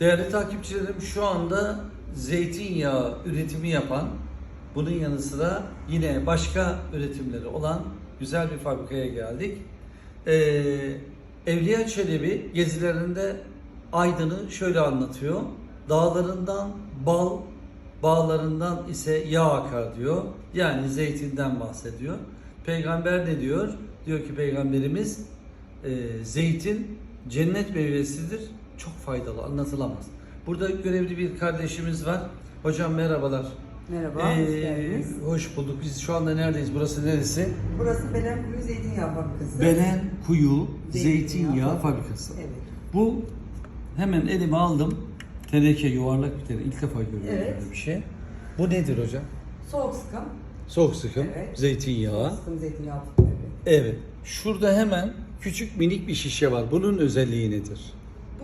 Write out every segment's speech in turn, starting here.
Değerli takipçilerim şu anda zeytinyağı üretimi yapan, bunun yanı sıra yine başka üretimleri olan güzel bir fabrikaya geldik. Ee, Evliya Çelebi gezilerinde Aydın'ı şöyle anlatıyor. Dağlarından bal, bağlarından ise yağ akar diyor. Yani zeytinden bahsediyor. Peygamber ne diyor? Diyor ki Peygamberimiz e, zeytin cennet meyvesidir. Çok faydalı, anlatılamaz. Burada görevli bir kardeşimiz var. Hocam merhabalar. Merhaba, Ee, hoş geldiniz. hoş bulduk. Biz şu anda neredeyiz? Burası neresi? Burası Belenkuyu Zeytinyağı Fabrikası. Belen Kuyu Zeytinyağı Zeytinyağı Fabrikası. Evet. Bu hemen elime aldım. Teneke yuvarlak bir teneke. İlk defa görüyorum Evet. böyle bir şey. Bu nedir hocam? Soğuk sıkım. Soğuk sıkım, Evet. zeytinyağı. Soğuk sıkım zeytinyağı fabrikası. Evet. Şurada hemen küçük minik bir şişe var. Bunun özelliği nedir?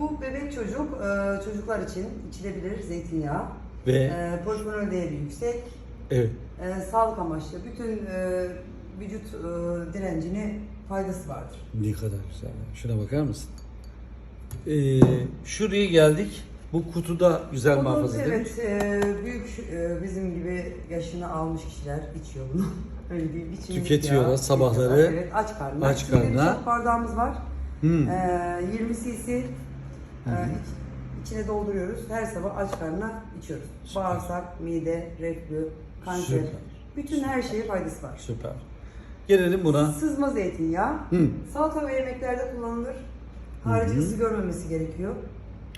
Bu bebek çocuk, e, çocuklar için içilebilir zeytinyağı. Ve E, Polifenol değeri yüksek. evet. E, sağlık amaçlı bütün e, vücut e, direncine faydası vardır. Ne kadar güzel. Şuna bakar mısın? Ee, şuraya geldik. Bu kutuda güzel Bunu, muhafaza. Evet, e, büyük e, bizim gibi yaşını almış kişiler içiyor bunu. Öyle değil, Tüketiyorlar yağı, sabahları. Evet, aç karnına. Aç Şimdi bir karnına. çok bardağımız var. Hmm. Ee, 20 cc iç- içine dolduruyoruz. Her sabah aç karnına içiyoruz. Süper. Bağırsak, mide, reflü, kanser. Süper. Bütün her şeye faydası var. Süper. Gelelim buna. Sızma zeytinyağı. Hı. Salata ve yemeklerde kullanılır. Harici ısı görmemesi gerekiyor.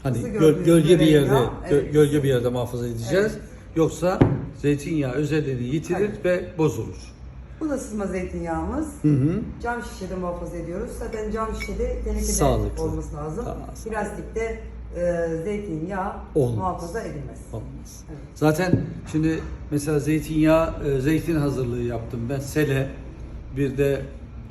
Hani Isı gö- gördüğünüz gölge bir yerde gö- evet. gölge bir yerde muhafaza edeceğiz. Evet. Yoksa zeytinyağı özelliğini yitirir ve bozulur. Bu da sızma zeytinyağımız. Hı hı. Cam şişede muhafaza ediyoruz. Zaten cam şişede tenekede Sağlıklı. olması lazım. Tamam. Plastikte e, zeytinyağı Olmaz. muhafaza edilmez. Olmaz. Evet. Zaten şimdi mesela zeytinyağı, e, zeytin hazırlığı yaptım ben. Sele, bir de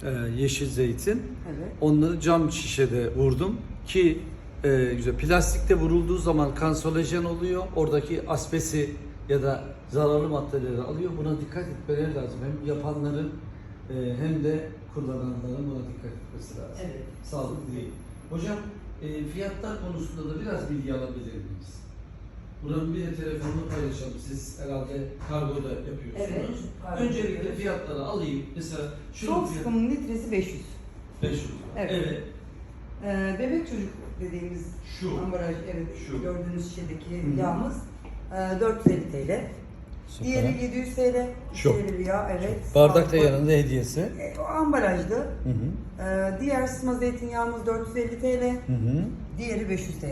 e, yeşil zeytin. Evet. Onları cam şişede vurdum ki e, güzel. Plastikte vurulduğu zaman kanserojen oluyor. Oradaki asbesi ya da zararlı maddeleri alıyor. Buna dikkat etmeleri lazım. Hem yapanların e, hem de kullananların buna dikkat etmesi lazım. Evet. Sağlıklı değil. Hocam e, fiyatlar konusunda da biraz bilgi alabilir miyiz? Buranın bir de telefonunu paylaşalım. Siz herhalde kargoda yapıyorsunuz. Evet, kargo Öncelikle yapıyoruz. fiyatları alayım. Mesela şunun Çok fiyatı sıkımın litresi 500. 500 lira. Evet. evet. Ee, bebek çocuk dediğimiz Şu. ambalaj, evet Şu. gördüğünüz şişedeki Hı hı. yağımız 450 TL. Süper. Diğeri 700 TL. İçerili yağ, evet. Bardak da yanında hediyesi. E, o ambalajlı. Hı hı. Ee, diğer sızma zeytinyağımız 450 TL. Hı hı. Diğeri 500 TL.